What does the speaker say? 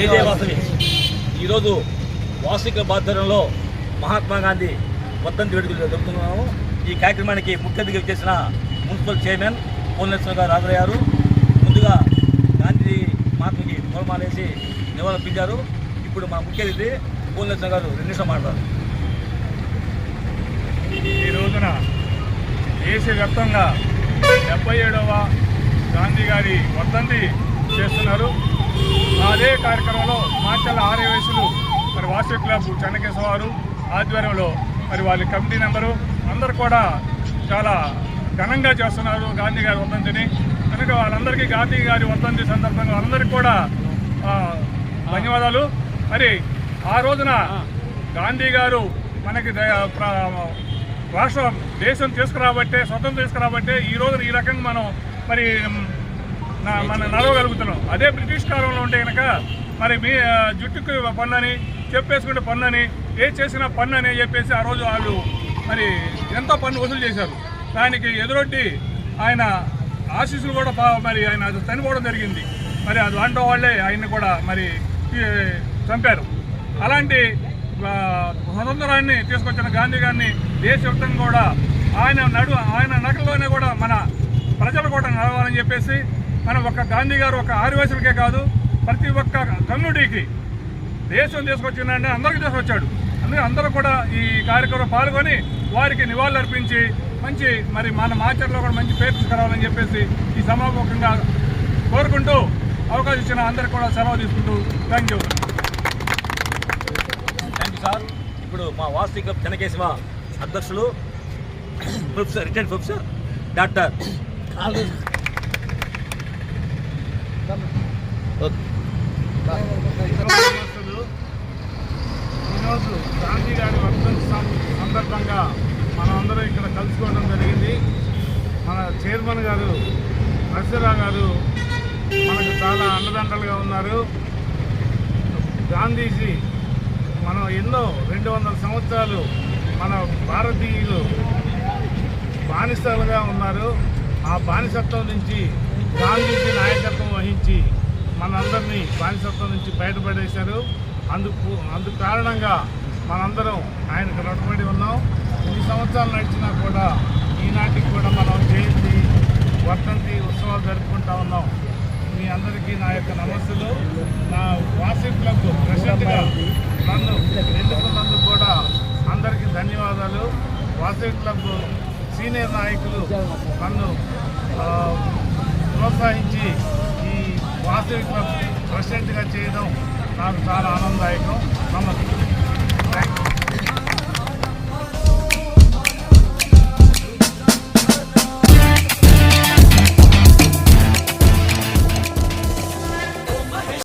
ఏజే ఈరోజు వార్షిక బాధ్యతలో మహాత్మా గాంధీ వర్ధంతి వేడుకలు జరుపుతున్నాము. ఈ కార్యక్రమానికి ముఖ్య అతిథిగా చేసిన మున్సిపల్ చైర్మన్ పూర్ణేశ్వర గారు హాజరయ్యారు. ముందుగా గాంధీ మహాత్మకి పూలమాలేసి నివాళులర్పించారు ఇప్పుడు మా ముఖ్య అతిథి పూర్ణేశ్వర గారు రెండు నిమిషం మాట్లాడారు ఈ రోజున దేశవ్యాప్తంగా డెబ్బై ఏడవ గాంధీ గారి వర్ధంతి చేస్తున్నారు. అదే కార్యక్రమంలో ఆర్య వయసులు మరి వాసవి క్లబ్ చెన్నకేశ్వర వారు ఆధ్వర్యంలో మరి వాళ్ళ కమిటీ నెంబరు అందరు కూడా చాలా ఘనంగా చేస్తున్నారు గాంధీ గారి వర్ధంతిని. కనుక వాళ్ళందరికీ గాంధీ గారి వర్ధంతి సందర్భంగా వాళ్ళందరికీ కూడా ధన్యవాదాలు. మరి ఆ రోజున గాంధీ గారు మనకి రాష్ట్రం దేశం తీసుకురాబట్టే స్వతంత్రం తీసుకురాబట్టే ఈ రోజున ఈ రకంగా మనం మరి మనం నడవగలుగుతున్నాం. అదే బ్రిటిష్ కాలంలో ఉంటే కనుక మరి మీ జుట్టుకు పన్ను అని చెప్పేసుకుంటే పన్ను అని ఏ చేసినా పన్ను అని చెప్పేసి ఆ రోజు వాళ్ళు మరి ఎంతో పన్ను వసూలు చేశారు. దానికి ఎదురొడ్డి ఆయన ఆశీస్సులు కూడా మరి ఆయన చనిపోవడం జరిగింది. మరి అది లాంటి వాళ్ళే ఆయన్ని కూడా మరి ఈ, చంపారు. అలాంటి స్వతంత్రాన్ని తీసుకొచ్చిన గాంధీ గారిని దేశవ్యాప్తంగా కూడా ఆయన నడు ఆయన నగరంలోనే కూడా మన ప్రజలు కూడా నడవాలని చెప్పేసి మనం ఒక గాంధీ గారు ఒక ఆదివాసులకే కాదు ప్రతి ఒక్క కమ్యూనిటీకి దేశం తీసుకొచ్చిందంటే అందరికీ తీసుకొచ్చాడు. అందుకే అందరూ కూడా ఈ కార్యక్రమంలో పాల్గొని వారికి నివాళులు అర్పించి మంచి మరి మన మాచర్లో కూడా మంచి పేరు తీసుకురావాలని చెప్పేసి ఈ సమాపకంగా కోరుకుంటూ అవకాశం ఇచ్చిన అందరికి కూడా సెలవు తీసుకుంటూ థ్యాంక్ థ్యాంక్ యూ సార్ ఇప్పుడు మా వాస్తు క్లబ్ చెన్నకేశవ అధ్యక్షులు ప్రొఫెసర్ రిటైర్డ్ ప్రొఫెసర్ డాక్టర్ ఈరోజు గాంధీ గారి వర్ధంతి సందర్భంగా మనం ఇక్కడ కలుసుకోవడం జరిగింది. మన చైర్మన్ గారు నరసింహరావు గారు మనకు చాలా అండదండలుగా ఉన్నారు. గాంధీజీ మనం ఎన్నో రెండు వందల సంవత్సరాలు మన భారతీయులు బానిసలుగా ఉన్నారు. ఆ బానిసత్వం నుంచి గాంధీజీ నాయకత్వం వహించి మనందరినీ బానిసత్వం నుంచి బయటపడేశారు. అందుకు అందుకు కారణంగా మనందరం ఆయనకు రుణపడి ఉన్నాం. ఇన్ని సంవత్సరాలు నడిచినా కూడా ఈనాటికి కూడా మనం జయంతి వర్ధంతి ఉత్సవాలు జరుపుకుంటా ఉన్నాం. మీ అందరికీ నా యొక్క నమస్సులు. నా వాసి క్లబ్ ప్రెసిడెంట్గా నన్ను ఎన్నుకున్నందుకు కూడా అందరికీ ధన్యవాదాలు. వాసవి క్లబ్ సీనియర్ నాయకులు నన్ను ప్రోత్సహించి ఈ వాసవి క్లబ్ ప్రెసిడెంట్గా చేయడం నాకు చాలా ఆనందదాయకం. నమస్తే